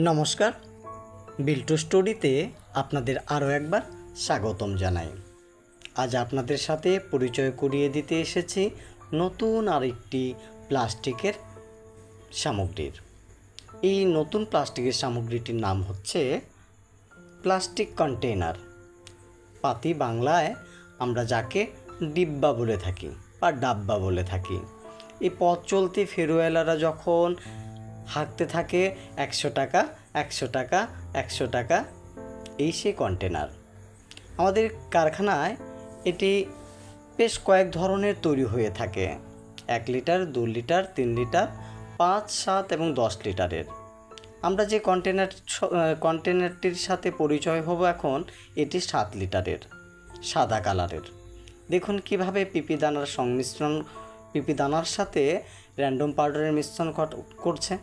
নমস্কার। বিল্টু স্টোরিতে আপনাদের আরও একবার স্বাগতম জানাই। আজ আপনাদের সাথে পরিচয় করিয়ে দিতে এসেছি নতুন আরেকটি প্লাস্টিকের সামগ্রীর। এই নতুন প্লাস্টিকের সামগ্রীটির নাম হচ্ছে প্লাস্টিক কন্টেইনার। পাতি বাংলায় আমরা যাকে ডিব্বা বলে থাকি বা ডাব্বা বলে থাকি। এই পথ চলতি ফেরোয়ালারা যখন হাঁকতে থাকে একশো টাকা একশো টাকা একশো টাকা, এই সেই কন্টেনার আমাদের কারখানায় এটি বেশ কয়েক ধরনের তৈরি হয়ে থাকে। এক লিটার, দু লিটার, তিন লিটার, পাঁচ, সাত এবং দশ লিটারের। আমরা যে কন্টেনার কন্টেনারটির সাথে পরিচয় হব এখন, এটি সাত লিটারের, সাদা কালারের। দেখুন কীভাবে পিপি দানার সংমিশ্রণ, পিপি দানার সাথে র্যান্ডম পাউডারের মিশ্রণ কর- করছে।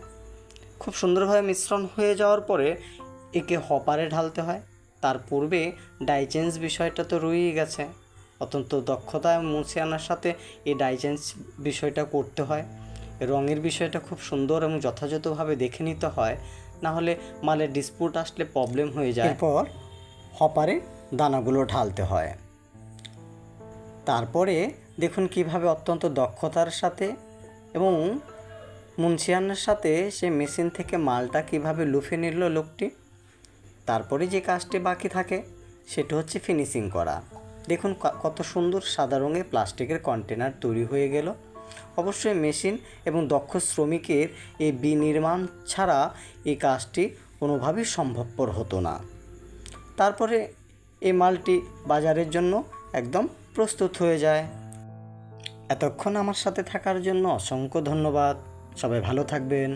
খুব সুন্দরভাবে মিশ্রণ হয়ে যাওয়ার পরে একে হপারে ঢালতে হয়। তার পূর্বে ডাইচেন্স বিষয়টা তো রয়েই গেছে। অত্যন্ত দক্ষতা মুছে আনার সাথে এই ডাইচেন্স বিষয়টা করতে হয়। রঙের বিষয়টা খুব সুন্দর এবং যথাযথভাবে দেখে নিতে হয়। না হলে মালের ডিসপুট আসলে প্রবলেম হয়ে যায়। এরপর হপারে দানাগুলো ঢালতে হয়। তারপরে দেখুন কীভাবে অত্যন্ত দক্ষতার সাথে এবং মুন্সিয়ানের সাথে সে মেশিন থেকে মালটা কীভাবে লুফে নিল লোকটি? তারপরে যে কাজটি বাকি থাকে, সেটা হচ্ছে ফিনিশিং করা। দেখুন কত সুন্দর সাদা রঙের প্লাস্টিকের কন্টেনার তৈরি হয়ে গেল। অবশ্যই মেশিন এবং দক্ষ শ্রমিকের এই বিনির্মাণ ছাড়া এই কাজটি কোনোভাবেই সম্ভবপর হতো না। তারপরে এই মালটি বাজারের জন্য একদম প্রস্তুত হয়ে যায়। এতক্ষণ আমার সাথে থাকার জন্য অসংখ্য ধন্যবাদ। সবাই ভালো থাকবেন।